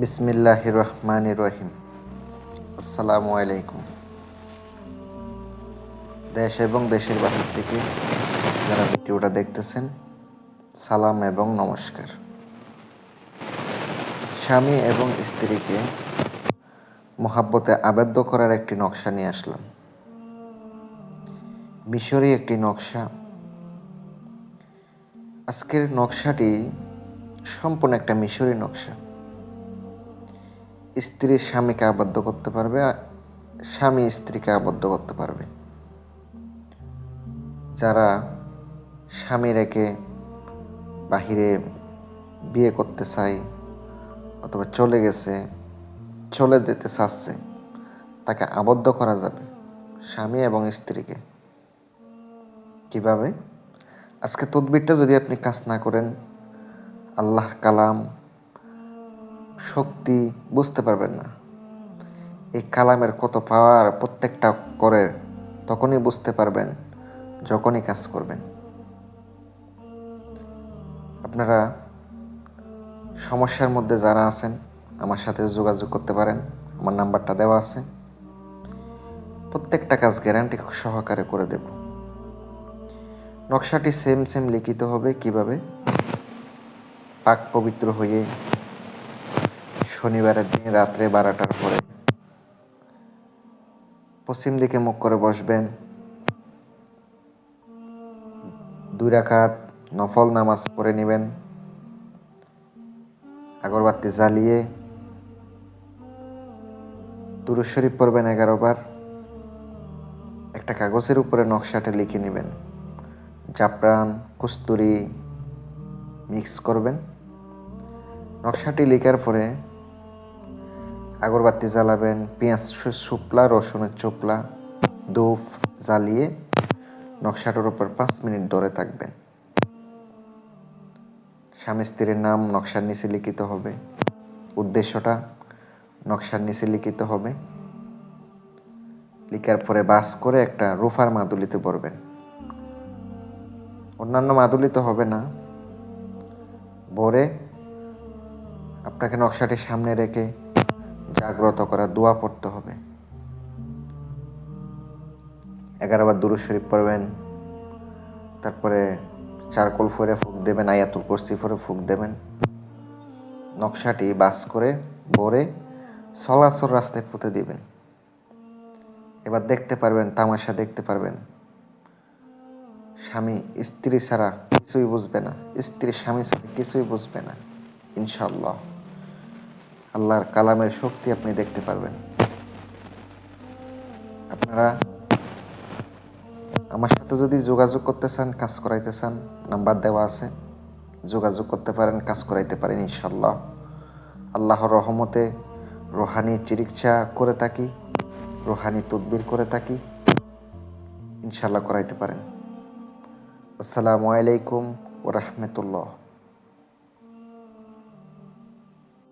বিসমিল্লাহ রহমান রহিম আসসালামু আলাইকুম দেশ এবং দেশের বাহির থেকে যারা ভিডিওটা দেখতেছেন, সালাম এবং নমস্কার। স্বামী এবং স্ত্রীকে মহাব্বতে আবদ্ধ করার একটি নকশা নিয়ে আসলাম। মিশরি একটি নকশা। আজকের নকশাটি সম্পূর্ণ একটা মিশরি নকশা। স্ত্রী স্বামীকে আবদ্ধ করতে পারবে স্বামী স্ত্রীকে আবদ্ধ করতে পারবে। যারা স্বামী রেখে বাহিরে বিয়ে করতে চায় অথবা চলে গেছে, চলে যেতে চাচ্ছে, তাকে আবদ্ধ করা যাবে স্বামী এবং স্ত্রীকে। কীভাবে? আজকে তদবিরটা যদি আপনি কাজ না করেন, আল্লাহর কালাম শক্তি বুঝতে পারবেন না। এই কালামের কত পাওয়ার প্রত্যেকটা করে তখনই বুঝতে পারবেন, যখনই কাজ করবেন। আপনারা সমস্যার মধ্যে যারা আছেন, আমার সাথে যোগাযোগ করতে পারেন। আমার নাম্বারটা দেওয়া আছে। প্রত্যেকটা কাজ গ্যারান্টি সহকারে করে দেব। নকশাটি সেম সেম লিখিত হবে কীভাবে? পাক পবিত্র হয়ে শনিবারের দিন রাত্রে বারোটার পরে। পশ্চিম দিকে মুখ করে বসবেন। দুই রাকাত নফল নামাজ পড়ে নেবেন। আগরবাতি জ্বালিয়ে দুরুদ শরীফ পড়বেন এগারো বার। একটা কাগজের উপরে নকশাটা লিখে নেবেন। জাফরান, কস্তুরি মিক্স করবেন। নকশাটি লেখার পরে আগরবাতি জ্বালাবেন, পেঁয়াজ শুপলা রসুনের চোপলা ধূপ জ্বালিয়ে নকশাটার উপর পাঁচ মিনিট ধরে থাকবেন। স্বামী স্ত্রীর নাম নকশার নিচে লিখিত হবে। উদ্দেশ্যটা নকশার নিচে লিখিত হবে। লিখার পরে বাস করে একটা রুফার মাদুলিতে পড়বেন। অন্যান্য মাদুলিতে হবে না। ভরে আপনাকে নকশাটি সামনে রেখে জাগ্রত করা, দোয়া পড়তে হবে। এগারো বার দুরুদ শরীফ পড়বেন, তারপরে চারকোল ফরে ফুক দেবেন, আয়াতুল কুরসি ফরে ফুক দেবেন। নকশাটি বাস করে, ভরে সলাচল রাস্তায় পুঁতে দিবেন। এবার দেখতে পারবেন, তামাশা দেখতে পারবেন। স্বামী, স্ত্রী ছাড়া কিছুই বুঝবে না। স্ত্রী, স্বামী ছাড়া কিছুই বুঝবে না ইনশাল্লাহ আল্লাহর কালামের শক্তি আপনি দেখতে পারবেন। আপনারা আমার সাথে যদি যোগাযোগ করতে চান, কাজ করাইতে চান, নাম্বার দেওয়া আছে। যোগাযোগ করতে পারেন, কাজ করাইতে পারেন ইনশাল্লাহ আল্লাহর রহমতে রোহানি চিকিৎসা করে থাকি, রোহানি তদবির করে থাকি ইনশাল্লাহ করাইতে পারেন। আসসালামু আলাইকুম ও রহমতুল্লাহ।